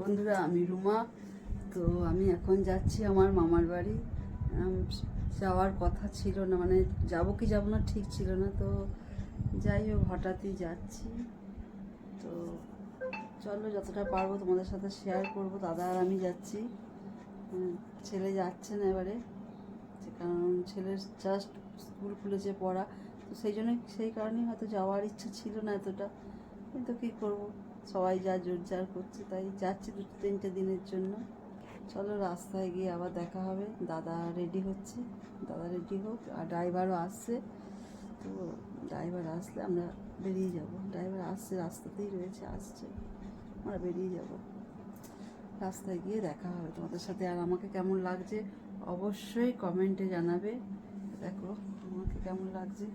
বন্ধুরা, আমি রুমা। তো আমি এখন যাচ্ছি আমার মামার বাড়ি। যাওয়ার কথা ছিল না মানে যাব কি যাব না ঠিক ছিল না। তো যাই হোক, হঠাৎই যাচ্ছি। তো চলো, যতটা পারব তোমাদের সাথে শেয়ার করব। দাদা আর আমি যাচ্ছি। ছেলে যাচ্ছে না এবারে। কারণ ছেলের জাস্ট স্কুল খুলেছে পড়া। তো সেই জন্য সেই কারণেই হয়তো যাওয়ার ইচ্ছা ছিল না এতটা। কিন্তু কী করব? সবাই যা জোর জার করছে তাই যাচ্ছি দু তিনটে দিনের জন্য। চলো রাস্তায় গিয়ে আবার দেখা হবে। দাদা রেডি হচ্ছে। দাদা রেডি হোক, আর ড্রাইভারও আসছে। তো ড্রাইভার আসলে আমরা বেরিয়ে যাব। ড্রাইভার আসছে, রাস্তাতেই রয়েছে, আসছে। আমরা বেরিয়ে যাব। রাস্তায় গিয়ে দেখা হবে তোমাদের সাথে। আর আমাকে কেমন লাগছে অবশ্যই কমেন্টে জানাবে। দেখো আমাকে কেমন লাগছে?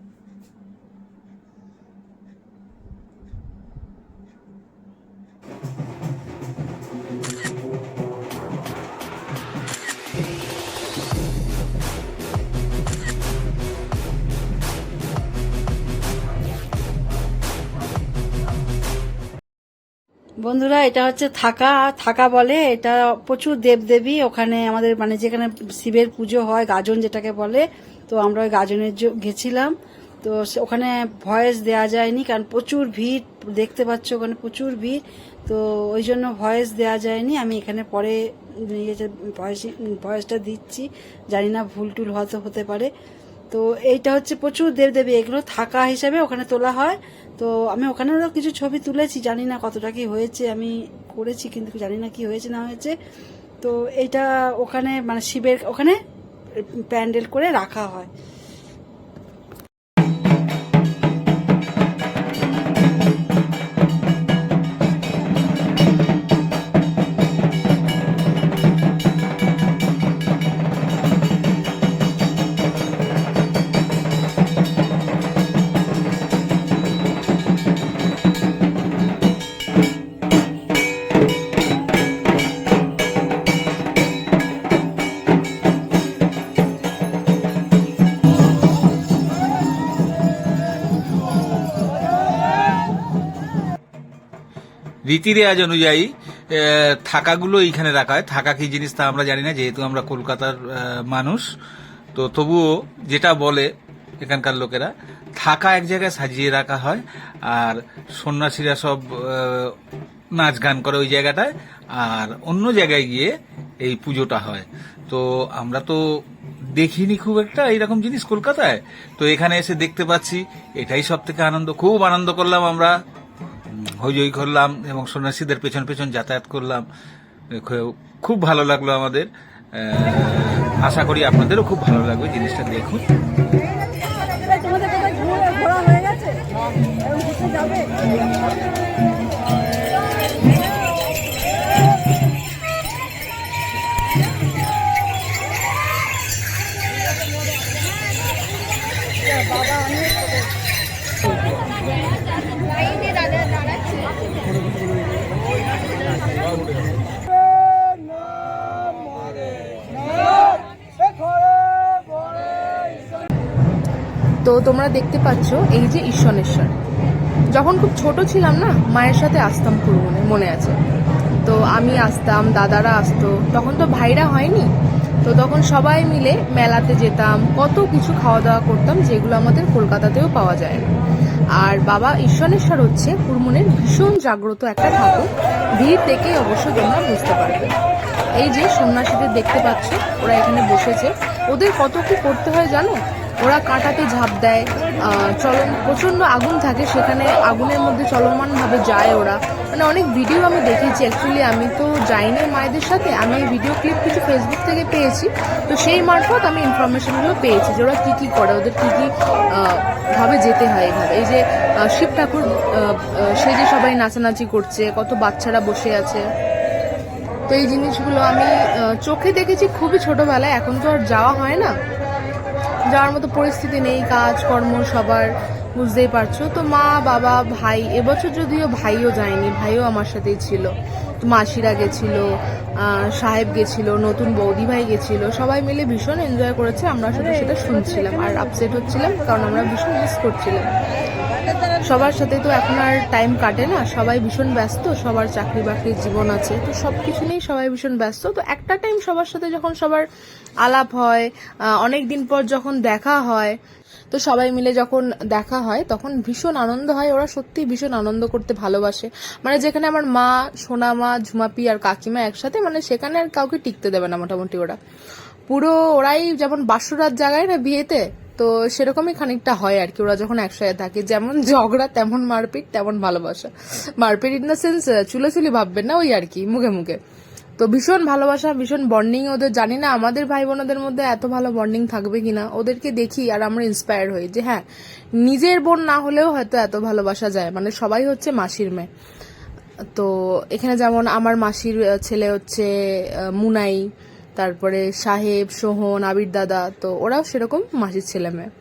বন্ধুরা, এটা হচ্ছে থাকা। থাকা বলে এটা প্রচুর দেবদেবী ওখানে আমাদের মানে যেখানে শিবের পুজো হয়, গাজন যেটাকে বলে, তো আমরা ওই গাজনের গেছিলাম। তো ওখানে ভয়েস দেওয়া যায়নি, কারণ প্রচুর ভিড়, দেখতে পাচ্ছ ওখানে প্রচুর ভিড়। তো ওই জন্য ভয়েস দেওয়া যায়নি, আমি এখানে পরে ভয়েসটা দিচ্ছি। জানি না ভুল টুল হয়তো হতে পারে। তো এইটা হচ্ছে প্রচুর দেবদেবী, এগুলো থাকা হিসাবে ওখানে তোলা হয়। তো আমি ওখানেও কিছু ছবি তুলেছি, জানি না কতটা কি হয়েছে, আমি করেছি কিন্তু জানি না কি হয়েছে, না হয়েছে। তো এটা ওখানে মানে শিবের ওখানে প্যান্ডেল করে রাখা হয়। রীতি রেওয়াজ অনুযায়ী থাকাগুলো এইখানে রাখা হয়। থাকা কি জিনিস তা আমরা জানি না, যেহেতু আমরা কলকাতার মানুষ। তো তবুও যেটা বলে এখানকার লোকেরা, থাকা এক জায়গায় সাজিয়ে রাখা হয়, আর সন্ন্যাসীরা সব নাচ গান করে ওই জায়গাটায়, আর অন্য জায়গায় গিয়ে এই পুজোটা হয়। তো আমরা তো দেখিনি খুব একটা এইরকম জিনিস কলকাতায়। তো এখানে এসে দেখতে পাচ্ছি, এটাই সব থেকে আনন্দ। খুব আনন্দ করলাম আমরা। হইচই করলাম এবং সন্ন্যাসীদের পেছন পেছন যাতায়াত করলাম। খুব ভালো লাগল আমাদের। আশা করি আপনাদেরও খুব ভালো লাগবে জিনিসটা দেখুন। হয়ে গেছে? তোমরা দেখতে পাচ্ছ এই যে ঈশ্বরেশ্বর। যখন খুব ছোট ছিলাম না, মায়ের সাথে আসতাম কুরমনে মনে আছে। তো আমি আসতাম, দাদারা আসতো, তখন তো ভাইরা হয়নি। তো তখন সবাই মিলে মেলাতে যেতাম, কত কিছু খাওয়া দাওয়া করতাম যেগুলো আমাদের কলকাতাতেও পাওয়া যায় না। আর বাবা ঈশ্বরেশ্বর হচ্ছে কুরমনের ভীষণ জাগ্রত একটা ঠাকুর। ভিড় দেখেই অবশ্য তোমরা বুঝতে পারবে। এই যে সন্ন্যাসীদের দেখতে পাচ্ছ, ওরা এখানে বসেছে। ওদের কত কি করতে হয় জানো? ওরা কাঁটাতে ঝাঁপ দেয় চলন প্রচণ্ড আগুন থাকে, সেখানে আগুনের মধ্যে চলমানভাবে যায় ওরা। মানে অনেক ভিডিও আমি দেখেছি অ্যাকচুয়ালি আমি তো যাইনি মায়েদের সাথে, আমি এই ভিডিও ক্লিপ কিছু ফেসবুক থেকে পেয়েছি। তো সেই মারফত আমি ইনফরমেশনগুলো পেয়েছি যে ওরা কী কী করে, ওদের কী কী ভাবে যেতে হয় এইভাবে এই যে শিব ঠাকুর সে যে সবাই নাচানাচি করছে, কত বাচ্চারা বসে আছে। তো এই জিনিসগুলো আমি চোখে দেখেছি খুবই ছোটোবেলায়, এখন তো আর যাওয়া হয় না। যাওয়ার মতো পরিস্থিতি নেই, কাজকর্ম সবার, বুঝতেই পারছ। তো মা, বাবা, ভাই, এবছর যদিও ভাইও যায়নি, ভাইও আমার সাথেই ছিল। মাসিরা গেছিল সাহেব গেছিল, নতুন বৌদি ভাই গেছিল, সবাই মিলে ভীষণ এনজয় করেছে, আমরা শুধু সেটা শুনছিলাম। আর আপসেট হচ্ছিলাম, কারণ আমরা ভীষণ মিস করছিলাম। সবার সাথে তো এখন আর টাইম কাটে না, সবাই ভীষণ ব্যস্ত, সবার চাকরি বাকরির জীবন আছে, তো সব কিছু নিয়েই সবাই ভীষণ ব্যস্ত। তো একটা টাইম সবার সাথে যখন সবার আলাপ হয় অনেক দিন পর যখন দেখা হয়, তো সবাই মিলে যখন দেখা হয়, তখন ভীষণ আনন্দ হয়, ওরা সত্যি ভীষণ আনন্দ করতে ভালোবাসে। মানে যেখানে আমার মা সোনা মা ঝুমাপি আর কাকিমা একসাথে মানে সেখানে আর কাউকে টিকতে দেবে না মোটামুটি ওরা। পুরো ওরাই যেমন বাসুরাত জায়গায় না বিয়েতে তো সেরকমই খানিকটা হয় আর কি। ওরা যখন একসাথে থাকে, যেমন ঝগড়া, তেমন মারপিট, তেমন ভালোবাসা। মারপিট ইন দ্য সেন্স চুলোচুলি ভাববেন না, ওই আর কি, মুখে মুখে। তো ভীষণ ভালোবাসা, ভীষণ বন্ডিং ওদের। জানি না আমাদের ভাই বোনদের মধ্যে এত ভালো বন্ডিং থাকবে কিনা। ওদেরকে দেখি আর আমরা ইন্সপায়ার হই যে হ্যাঁ নিজের বোন না হলেও হয়তো এত ভালোবাসা যায়। মানে সবাই হচ্ছে মাসির মেয়ে। তো এখানে যেমন আমার মাসির ছেলে হচ্ছে মুনাই। তারপরে সাহেব, সোহন, আবির দাদা, তো ওরাও সেরকম মাসির ছেলে মেয়ে।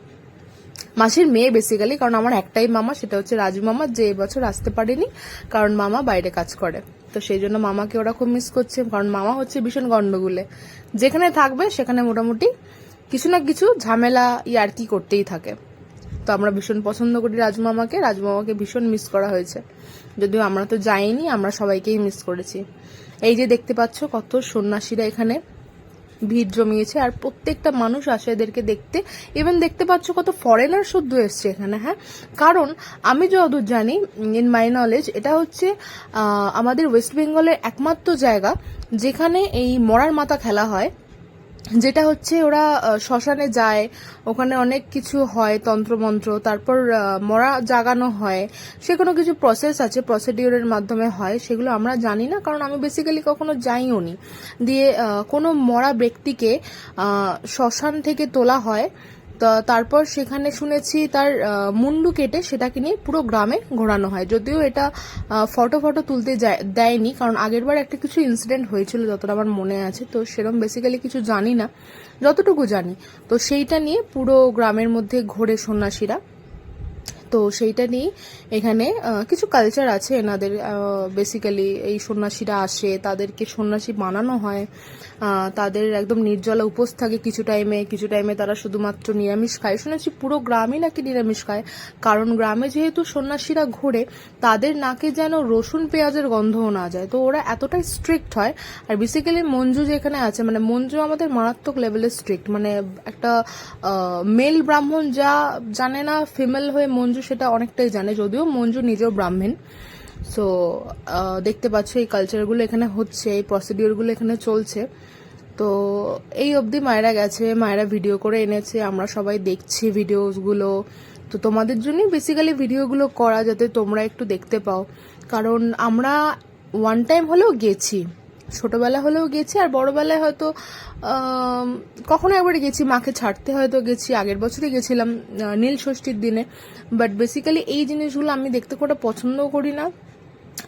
মাসির মেয়ে বেসিক্যালি কারণ আমার একটাই মামা, সেটা হচ্ছে রাজু মামা, যে এবছর আসতে পারেনি, কারণ মামা বাইরে কাজ করে। তো সেই জন্য মামাকে ওরা খুব মিস করছে, কারণ মামা হচ্ছে ভীষণ গন্ডগোলে। যেখানে থাকবে, সেখানে মোটামুটি কিছু না কিছু ঝামেলা ইয়ার কি করতেই থাকে। তো আমরা ভীষণ পছন্দ করি রাজু মামাকে রাজু মামাকে ভীষণ মিস করা হয়েছে। যদিও আমরা তো যাইনি, আমরা সবাইকেই মিস করেছি। এই যে দেখতে পাচ্ছ কত সন্ন্যাসীরা এখানে। ভিড় জমিয়েছে আর প্রত্যেকটা মানুষ আসে এদেরকে দেখতে। ইভেন দেখতে পাচ্ছ কত ফরেনার শুদ্ধ এসছে এখানে হ্যাঁ? কারণ আমি যতদূর জানি ইন মাই নলেজ এটা হচ্ছে আমাদের ওয়েস্ট বেঙ্গলের একমাত্র জায়গা যেখানে এই মরার মাথা খেলা হয়। যেটা হচ্ছে ওরা শ্মশানে যায়, ওখানে অনেক কিছু হয়, তন্ত্রমন্ত্র, তারপর মরা জাগানো হয় সে কোনো কিছু প্রসেস আছে প্রসিডিওরের মাধ্যমে হয়, সেগুলো আমরা জানি না, কারণ আমি বেসিক্যালি কখনো যাইও নি। দিয়ে কোনো মরা ব্যক্তিকে শ্মশান থেকে তোলা হয় তারপর সেখানে শুনেছি তার মুন্ডু কেটে সেটাকে নিয়ে পুরো গ্রামে ঘোরানো হয়। যদিও এটা ফটো ফটো তুলতে দেয়নি, কারণ আগেরবার একটা কিছু ইনসিডেন্ট হয়েছিল যতটা আমার মনে আছে, তো সেরকম বেসিক্যালি কিছু জানি না, যতটুকু জানি। তো সেইটা নিয়ে পুরো গ্রামের মধ্যে ঘোরে সন্ন্যাসীরা। তো সেইটা নিয়ে এখানে কিছু কালচার আছে এনাদের বেসিক্যালি এই সন্ন্যাসীরা আসে, তাদেরকে সন্ন্যাসী বানানো হয় তাদের একদম নির্জলা উপোস থাকে কিছু টাইমে কিছু টাইমে তারা শুধুমাত্র নিরামিষ খায়। শুনেছি পুরো গ্রামই নাকি নিরামিষ খায়, কারণ গ্রামে যেহেতু সন্ন্যাসীরা ঘোরে, তাদের নাকে যেন রসুন পেঁয়াজের গন্ধও না যায়। তো ওরা এতটাই স্ট্রিক্ট হয়, আর বেসিক্যালি মঞ্জু যেখানে আছে মানে মঞ্জু আমাদের মারাত্মক লেভেলের স্ট্রিক্ট মানে একটা মেল ব্রাহ্মণ যা জানে না ফিমেল হয়ে মঞ্জু সেটা অনেকটাই জানে, যদিও মঞ্জু নিজেও ব্রাহ্মণ। সো দেখতে পাচ্ছ এই কালচারগুলো এখানে হচ্ছে, এই প্রসিডিওরগুলো এখানে চলছে। তো এই অবধি মায়েরা গেছে, মায়েরা ভিডিও করে এনেছে, আমরা সবাই দেখছি ভিডিওসগুলো তো তোমাদের জন্যই বেসিক্যালি ভিডিওগুলো করা যাতে তোমরা একটু দেখতে পাও। কারণ আমরা ওয়ান টাইম হলেও গেছি। ছোটবেলা হলেও গেছি, আর বড়বেলায় হয়তো কখনো একবার গেছি। মাকে ছাড়তে হয়তো গেছি, আগের বছরই গেছিলাম নীল ষষ্ঠীর দিনে। বাট বেসিক্যালি এই জিনিসগুলো আমি দেখতে একটা পছন্দও করি না।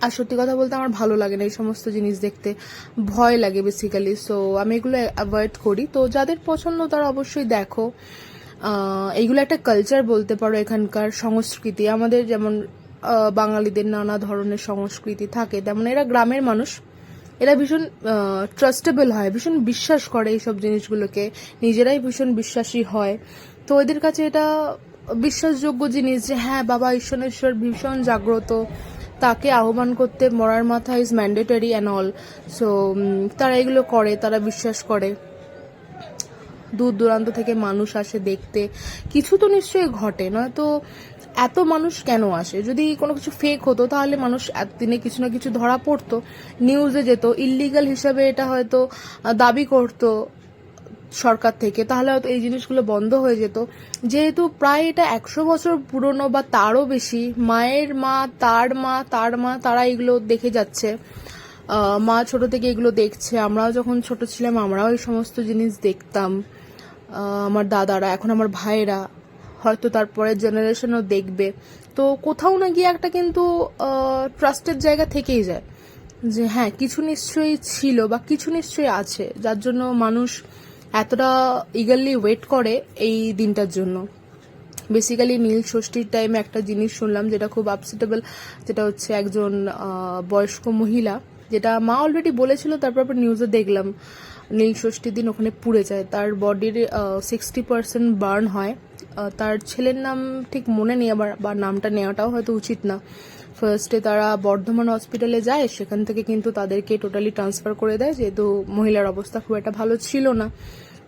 আর সত্যি কথা বলতে আমার ভালো লাগে না এই সমস্ত জিনিস দেখতে। ভয় লাগে বেসিক্যালি সো আমি এগুলো অ্যাভয়েড করি। তো যাদের পছন্দ তারা অবশ্যই দেখো। এইগুলো একটা কালচার বলতে পারো এখানকার সংস্কৃতি। আমাদের যেমন বাঙালিদের নানা ধরনের সংস্কৃতি থাকে, তেমন এরা গ্রামের মানুষ। এরা ভীষণ ট্রাস্টেবল হয়, ভীষণ বিশ্বাস করে এইসব জিনিসগুলোকে। নিজেরাই ভীষণ বিশ্বাসী হয়। তো এদের কাছে এটা বিশ্বাসযোগ্য জিনিস যে হ্যাঁ বাবা ঈশ্বরেশ্বর ভীষণ জাগ্রত। তাকে আহ্বান করতে মরার মাথা is mandatory and all so তারা এগুলো করে, তারা বিশ্বাস করে। দূর দূরান্ত থেকে মানুষ আসে দেখতে। কিছু তো নিশ্চয়ই ঘটে, নয়তো এত মানুষ কেন আসে? যদি কোনো কিছু ফেক হতো, তাহলে মানুষ এতদিনে কিছু না কিছু ধরা পড়তো নিউজে যেত ইল্লিগাল হিসাবে এটা হয়তো দাবি করতো সরকার থেকে, তাহলে হয়তো এই জিনিসগুলো বন্ধ হয়ে যেত। যেহেতু প্রায় এটা একশো বছর পুরনো বা তারও বেশি, মায়ের মা, তার মা তার মা, তারা এগুলো দেখে যাচ্ছে। মা ছোট থেকে এগুলো দেখছে, আমরাও যখন ছোট ছিলাম, আমরাও এই সমস্ত জিনিস দেখতাম। আমার দাদারা, এখন আমার ভাইয়েরা হয়তো তারপরের জেনারেশনও দেখবে। তো কোথাও না গিয়ে একটা কিন্তু ট্রাস্টের জায়গা থেকেই যায়। যে হ্যাঁ কিছু নিশ্চয়ই ছিল বা কিছু নিশ্চয়ই আছে, যার জন্য মানুষ এতটা ইগারলি ওয়েট করে এই দিনটার জন্য। বেসিক্যালি নীল ষষ্ঠীর টাইমে একটা জিনিস শুনলাম যেটা খুব আপসেটেবল যেটা হচ্ছে একজন বয়স্ক মহিলা, যেটা মা অলরেডি বলেছিল, তারপর আবার নিউজে দেখলাম। নীল ষষ্ঠীর দিন ওখানে পুড়ে যায়, তার বডির সিক্সটি পার্সেন্ট বার্ন হয়। তার ছেলের নাম ঠিক মনে নেই আবার, বা নামটা নেওয়াটাও হয়তো উচিত না। ফার্স্টে তারা বর্ধমান হসপিটালে যায়, সেখান থেকে কিন্তু তাদেরকে টোটালি ট্রান্সফার করে দেয়, যেহেতু মহিলার অবস্থা খুব একটা ভালো ছিল না।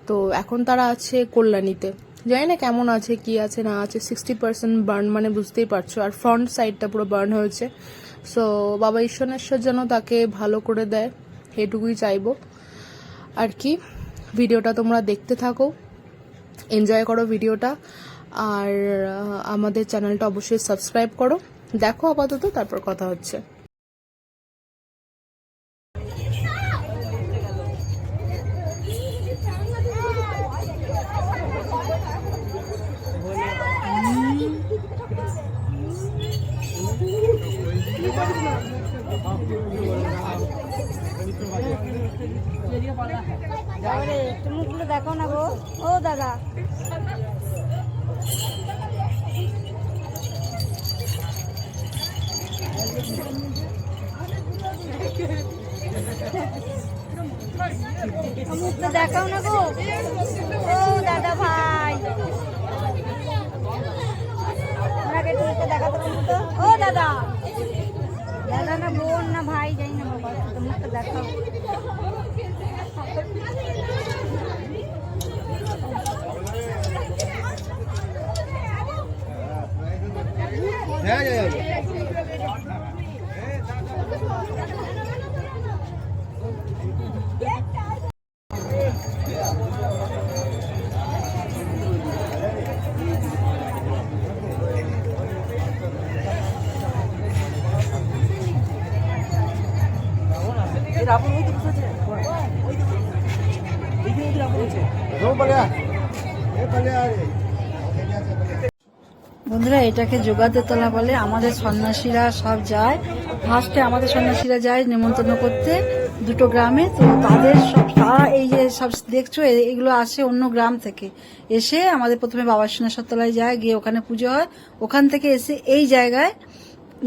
তো এখন তারা আছে কল্যাণীতে। জানি না কেমন আছে, কি আছে, না আছে সিক্সটি পার্সেন্ট বার্ন মানে বুঝতেই পারছ। আর ফ্রন্ট সাইডটা পুরো বার্ন হয়েছে। সো বাবা ঈশ্বরেশ্বর যেন তাকে ভালো করে দেয়, এটুকুই চাইব। আর কি, ভিডিওটা তোমরা দেখতে থাকো। এনজয় করো ভিডিওটা। আর আমাদের চ্যানেলটা অবশ্যই সাবস্ক্রাইব করো। দেখো আপাতত তারপর কথা হচ্ছে। মুখটা দেখাও না গো। ও দাদা ভাই। ওনাকে মুখটা দেখাতে তো? ও দাদা। দাদা না বোন না ভাই, যাই না বাবা মুখটা দেখাও। বন্ধুরা এটাকে যোগাতে তোলা বলে আমাদের সন্ন্যাসীরা সব যায়। ফার্স্টে আমাদের সন্ন্যাসীরা যায় নেমন্তন্ন করতে দুটো গ্রামে। তো তাদের সব তারা এই যে সব দেখছ এগুলো আসে অন্য গ্রাম থেকে। এসে আমাদের প্রথমে বাবা সোনাশ্বর তলায় যায় গিয়ে ওখানে পুজো হয়। ওখান থেকে এসে এই জায়গায়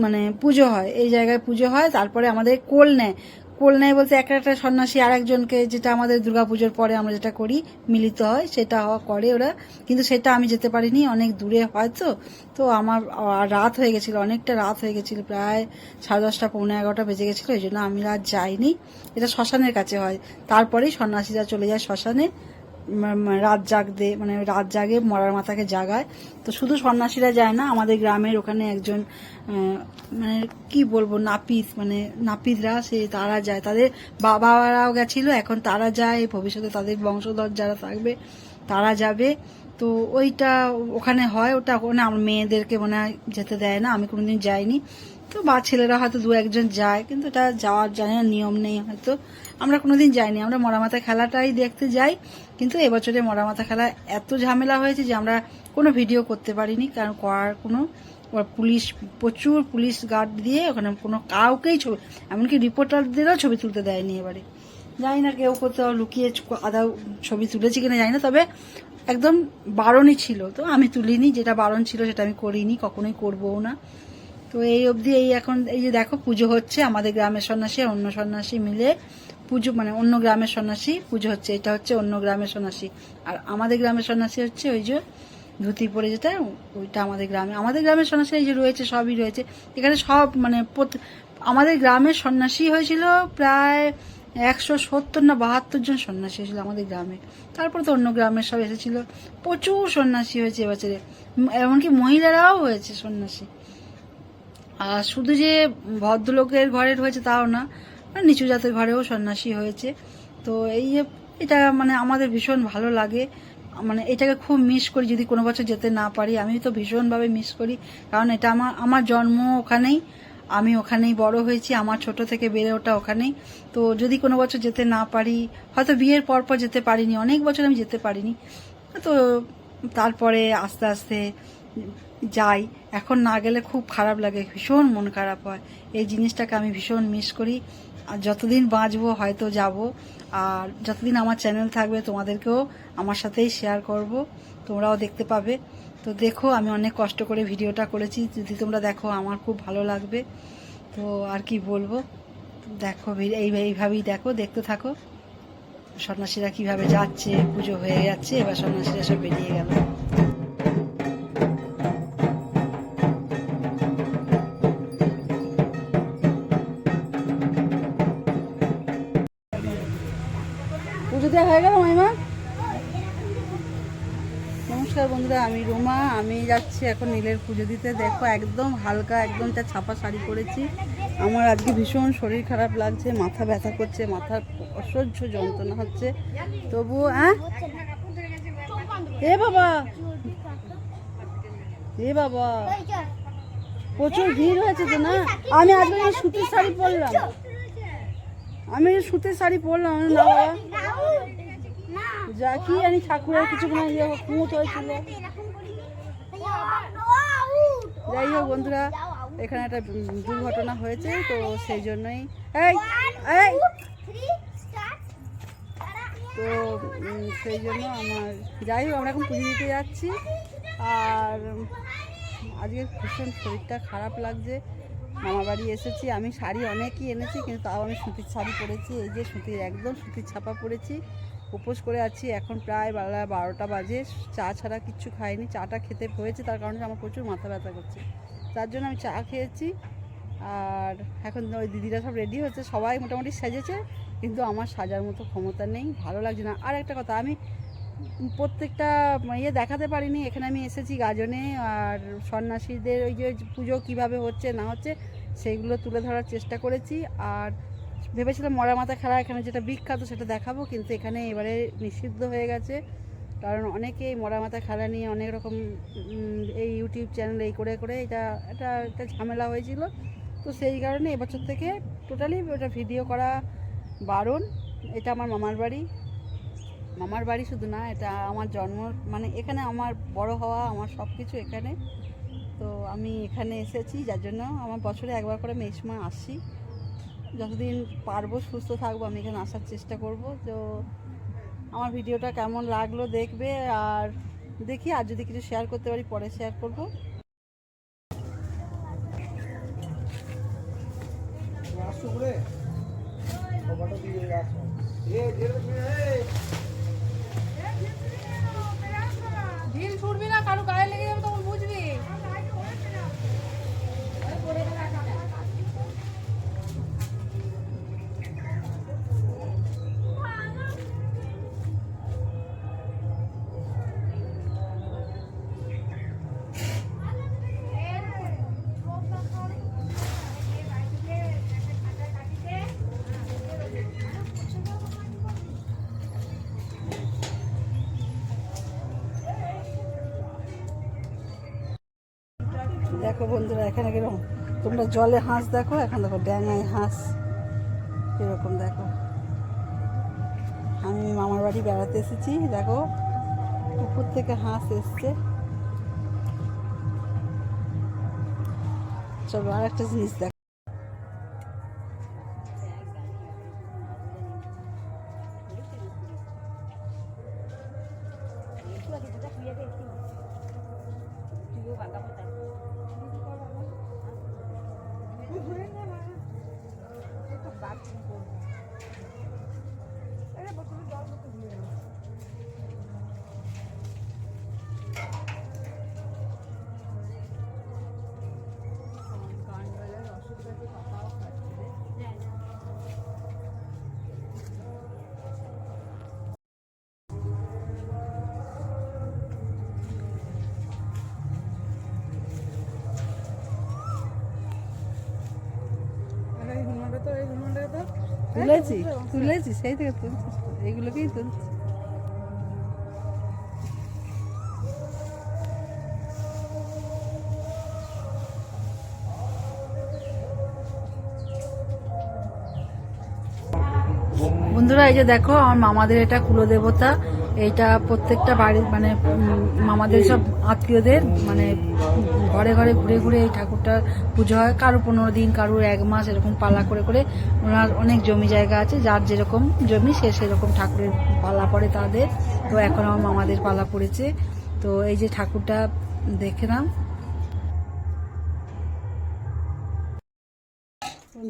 মানে পুজো হয়। এই জায়গায় পুজো হয় তারপরে আমাদের কোল নেয়। কোল নেয় বলতে এক একটা সন্ন্যাসী আর একজনকে যেটা আমাদের দুর্গাপুজোর পরে আমরা যেটা করি, মিলিত হয়, সেটা করে ওরা। কিন্তু সেটা আমি যেতে পারিনি, অনেক দূরে হয়তো। তো আমার রাত হয়ে গেছিল, অনেকটা রাত হয়ে গেছিল, প্রায় সাড়ে দশটা, পৌনে এগারোটা বেজে গেছিল, এই জন্য আমি রাত যাইনি। এটা শ্মশানের কাছে হয়। তারপরেই সন্ন্যাসীরা চলে যায় শ্মশানে। রাত জাগতে মানে রাত জাগে, মরার মাথাকে জাগায়। তো শুধু সন্ন্যাসীরা যায় না, আমাদের গ্রামের ওখানে একজন মানে কি বলব, নাপিত মানে নাপিতরা সে তারা যায়। তাদের বাবারাও গেছিল, এখন তারা যায়, ভবিষ্যতে তাদের বংশধর যারা থাকবে, তারা যাবে। তো ওইটা ওখানে হয়, ওটা ওখানে আমার মেয়েদেরকে মনে হয় যেতে দেয় না, আমি কোনোদিন যাইনি। তো বা ছেলেরা হয়তো দু একজন যায়, কিন্তু এটা যাওয়ার জানি নিয়ম নেই হয়তো। আমরা কোনোদিন যাইনি। আমরা মরামাথা খেলাটাই দেখতে যাই, কিন্তু এবছরে মরামাথা খেলা এত ঝামেলা হয়েছে যে আমরা কোনো ভিডিও করতে পারিনি, কারণ করার কোনো পুলিশ, প্রচুর পুলিশ গার্ড দিয়ে ওখানে কোনো কাউকেই ছবি, এমনকি রিপোর্টারদেরও ছবি তুলতে দেয়নি এবারে। জানি না কেউ কোথাও লুকিয়ে আদা ছবি তুলেছি কিনা জানি না, তবে একদম বারণই ছিল। তো আমি তুলিনি, যেটা বারণ ছিল সেটা আমি করিনি, কখনোই করবও না। তো এই অবধি এই এখন, এই যে দেখো পুজো হচ্ছে, আমাদের গ্রামের সন্ন্যাসী অন্য সন্ন্যাসী মিলে পুজো মানে অন্য গ্রামের সন্ন্যাসী, পুজো হচ্ছে, এটা হচ্ছে অন্য গ্রামের সন্ন্যাসী। আর আমাদের গ্রামের সন্ন্যাসী হচ্ছে ওই যে ধুতি পরে যেটা, ওইটা আমাদের গ্রামে। আমাদের গ্রামের সন্ন্যাসী এই যে রয়েছে, সবই রয়েছে। এখানে সব মানে আমাদের গ্রামের সন্ন্যাসী হয়েছিল প্রায় একশো সত্তর না বাহাত্তর জন সন্ন্যাসী হয়েছিল আমাদের গ্রামে। তারপর তো অন্য গ্রামের সব এসেছিল। প্রচুর সন্ন্যাসী হয়েছে এবছরে। এমনকি মহিলারাও হয়েছে সন্ন্যাসী। আর শুধু যে ভদ্রলোকের ঘরের হয়েছে তাও না নিচু জাতের ঘরেও সন্ন্যাসী হয়েছে। তো এই এটা মানে আমাদের ভীষণ ভালো লাগে। মানে এটাকে খুব মিস করি যদি কোনো বছর যেতে না পারি। আমি তো ভীষণভাবে মিস করি। কারণ এটা আমার আমার জন্ম ওখানেই। আমি ওখানেই বড় হয়েছি। আমার ছোট থেকে বেড়ে ওঠা ওখানেই। তো যদি কোনো বছর যেতে না পারি, হয়তো বিয়ের পর পর যেতে পারিনি। অনেক বছর আমি যেতে পারিনি। তো তারপরে আস্তে আস্তে যাই। এখন না গেলে খুব খারাপ লাগে, ভীষণ মন খারাপ হয়। এই জিনিসটাকে আমি ভীষণ মিস করি। আর যতদিন বাঁচবো হয়তো যাব। আর যতদিন আমার চ্যানেল থাকবে, তোমাদেরকেও আমার সাথেই শেয়ার করব। তোমরাও দেখতে পাবে। তো দেখো, আমি অনেক কষ্ট করে ভিডিওটা করেছি। যদি তোমরা দেখো, আমার খুব ভালো লাগবে। তো আর কি বলব? দেখো, এই এইভাবেই দেখো, দেখতে থাকো। সন্ন্যাসীরা কীভাবে যাচ্ছে, পুজো হয়ে যাচ্ছে এবার সন্ন্যাসীরা সব বেরিয়ে গেল। বন্ধুরা, আমি রোমা, আমি যাচ্ছি এখন নীলের পুজো দিতে। দেখো, একদম হালকা, একদম একটা ছাপা শাড়ি পরেছি। আমার আজকে ভীষণ শরীর খারাপ লাগছে, মাথা ব্যথা করছে, মাথার অসহ্য যন্ত্রণা হচ্ছে। তবুও হ্যাঁ এ বাবা! এ বাবা! প্রচুর ভিড় হয়েছে তো না? আমি আজকে সুতির শাড়ি পরলাম। আমি সুতির শাড়ি পরলাম, না বাবা? যা, কি জানি ঠাকুরের কিছু কোনো কুঁত হয়েছিল। যাই হোক বন্ধুরা, এখানে একটা দুর্ঘটনা হয়েছে, তো সেই জন্যই। তো সেই জন্য আমার যাই হোক, আমরা এখন পুজো দিতে যাচ্ছি। আর আজকে ভীষণ শরীরটা খারাপ লাগছে। মামা বাড়ি এসেছি, আমি শাড়ি অনেকই এনেছি, কিন্তু তাও আমি সুতির শাড়ি পরেছি, এই যে সুতির একদম সুতির ছাপা পরেছি। উপোস করে আছি। এখন প্রায় বেলা বারোটা বাজে। চা ছাড়া কিচ্ছু খাইনি। চাটা খেতে হয়েছে, তার কারণে আমার প্রচুর মাথা ব্যথা করছে। তার জন্য আমি চা খেয়েছি। আর এখন ওই দিদিরা সব রেডি হচ্ছে। সবাই মোটামুটি সেজেছে, কিন্তু আমার সাজার মতো ক্ষমতা নেই। ভালো লাগছে না। আর একটা কথা, আমি প্রত্যেকটা ইয়ে দেখাতে পারিনি। এখানে আমি এসেছি গাজনে আর সন্ন্যাসীদের ওই যে পুজো কীভাবে হচ্ছে, না হচ্ছে, সেইগুলো তুলে ধরার চেষ্টা করেছি। আর ভেবেছিলাম মরা মাথা খেলা এখানে যেটা বিখ্যাত সেটা দেখাবো, কিন্তু এখানে এবারে নিষিদ্ধ হয়ে গেছে। কারণ অনেকেই মরা মাথা খেলা নিয়ে অনেক রকম এই ইউটিউব চ্যানেল এই করে করে এটা এটা একটা ঝামেলা হয়েছিল। তো সেই কারণে এবছর থেকে টোটালি ওটা ভিডিও করা বারণ। এটা আমার মামার বাড়ি। মামার বাড়ি শুধু না, এটা আমার জন্ম মানে এখানে আমার বড় হওয়া, আমার সব কিছু এখানে। তো আমি এখানে এসেছি, যার জন্য আমার বছরে একবার করে মেসমা আসি। যতদিন পারব, সুস্থ থাকব, আমি এখানে আসার চেষ্টা করব। তো আমার ভিডিওটা কেমন লাগল দেখবে, আর দেখি, আর যদি কিছু শেয়ার করতে পারি, পরে শেয়ার করব। দেখো বন্ধুরা, এখানে কীরকম? তোমরা জলে হাঁস দেখো, এখন দেখো ড্যাঙায় হাঁস। এরকম দেখো? আমি মামার বাড়ি বেড়াতে এসেছি, দেখো। পুকুর থেকে হাঁস এসছে। চলো আর একটা জিনিস দেখো। তুলেছি তুলেছি সেই থেকে তুলছি এইগুলোকেই তুলছি। বন্ধুরা, এই যে দেখো, আমার মামাদের এটা কুলদেবতা, এইটা প্রত্যেকটা বাড়ির মানে মামাদের সব আত্মীয়দের মানে ঘরে ঘরে ঘুরে ঘুরে এই ঠাকুরটা পুজো হয়। কারও পনেরো দিন কারও এক মাস, এরকম পালা করে করে ওনার অনেক জমি জায়গা আছে, যার যেরকম জমি, সে সেরকম ঠাকুরের পালা পড়ে তাদের। তো এখন আমার মামাদের পালা পড়েছে। তো এই যে ঠাকুরটা দেখে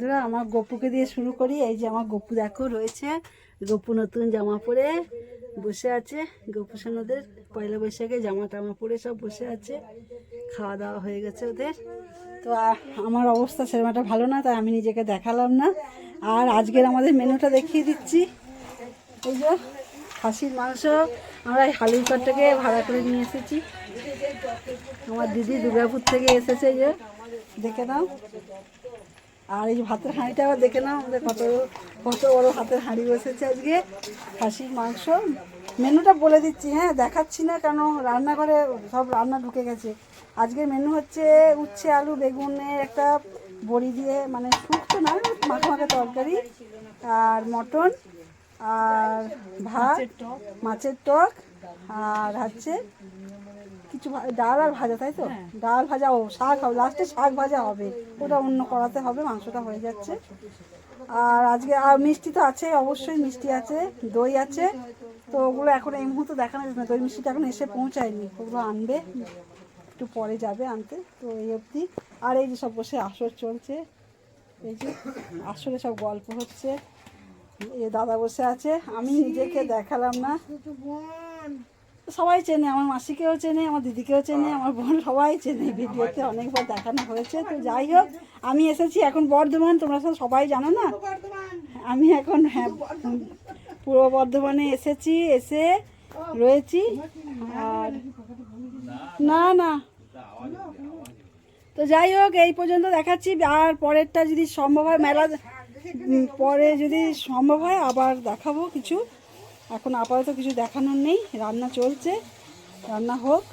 বন্ধুরা, আমার গপুকে দিয়ে শুরু করি। এই যে আমার গপু দেখো রয়েছে গপু নতুন জামা পরে বসে আছে। গপু সোনাদের পয়লা বৈশাখে জামা টামা পরে সব বসে আছে। খাওয়া দাওয়া হয়ে গেছে ওদের। তো আমার অবস্থা সেরকম একটা ভালো না, তাই আমি নিজেকে দেখালাম না। আর আজকের আমাদের মেনুটা দেখিয়ে দিচ্ছি। এই যে খাসির মাংস, আমরা এই হালিরপাট থেকে ভাড়া করে নিয়ে এসেছি। আমার দিদি দুর্গাপুর থেকে এসেছে যে। দেখে নাও। আর এই ভাতের হাঁড়িটা আবার দেখে নাও আমাদের কত কত বড় ভাতের হাঁড়ি বসেছে আজকে। খাসির মাংস। মেনুটা বলে দিচ্ছি হ্যাঁ দেখাচ্ছি না কেন রান্নাঘরে সব রান্না ঢুকে গেছে। আজকের মেনু হচ্ছে উচ্ছে আলু বেগুনের একটা বড়ি দিয়ে মানে শুক্তো না মাখা মাখা তরকারি আর মটন আর ভাত মাছের টক আর হচ্ছে কিছু ডাল আর ভাজা তাই তো? ডাল ভাজা ও শাক হবে লাস্টে শাক ভাজা হবে। ওটা অন্য করাতে হবে মাংসটা হয়ে যাচ্ছে। আর আজকে আর মিষ্টি তো আছে অবশ্যই মিষ্টি আছে দই আছে। তো ওগুলো এখন এই মুহূর্তে দেখানো যাবে না। দই মিষ্টিটা এখন এসে পৌঁছায়নি ওগুলো আনবে একটু পরে যাবে আনতে তো এই অবধি। আর এই যে সব বসে আসর চলছে এই যে আসরে সব গল্প হচ্ছে। এ দাদা বসে আছে আমি নিজেকে দেখালাম না। সবাই চেনে আমার মাসিকেও চেনে আমার দিদিকেও চেনে আমার বোন সবাই চেনে। ভিডিওতে অনেকবার দেখানো হয়েছে। তো যাই হোক আমি এসেছি এখন বর্ধমান তোমরা সব সবাই জানো না? আমি এখন হ্যাঁ পূর্ব বর্ধমানে। এসেছি এসে রয়েছি। আর না না। তো যাই হোক এই পর্যন্ত দেখাচ্ছি। আর পরেরটা যদি সম্ভব হয় মেলা পরে যদি সম্ভব হয় আবার দেখাবো কিছু। এখন আপাতত কিছু দেখানোর নেই, রান্না চলছে। রান্না হোক,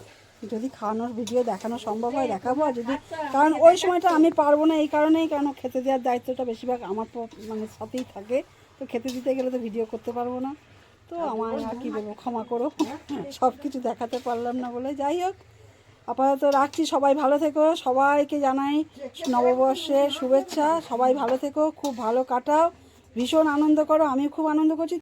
যদি খাওয়ানোর ভিডিও দেখানো সম্ভব হয়, দেখাবো। আর যদি কারণ ওই সময়টা আমি পারব না এই কারণেই, কেন খেতে দেওয়ার দায়িত্বটা বেশিরভাগ আমার মানে সাথেই থাকে। তো খেতে দিতে গেলে তো ভিডিও করতে পারব না। তো আমার আর কি বলব, ক্ষমা করো। সব কিছু দেখাতে পারলাম না বলে। যাই হোক, আপাতত রাখছি। সবাই ভালো থেকো। সবাইকে জানাই নববর্ষের শুভেচ্ছা। সবাই ভালো থেকো। খুব ভালো কাটাও। ভীষণ আনন্দ করো। আমি খুব আনন্দ করছি।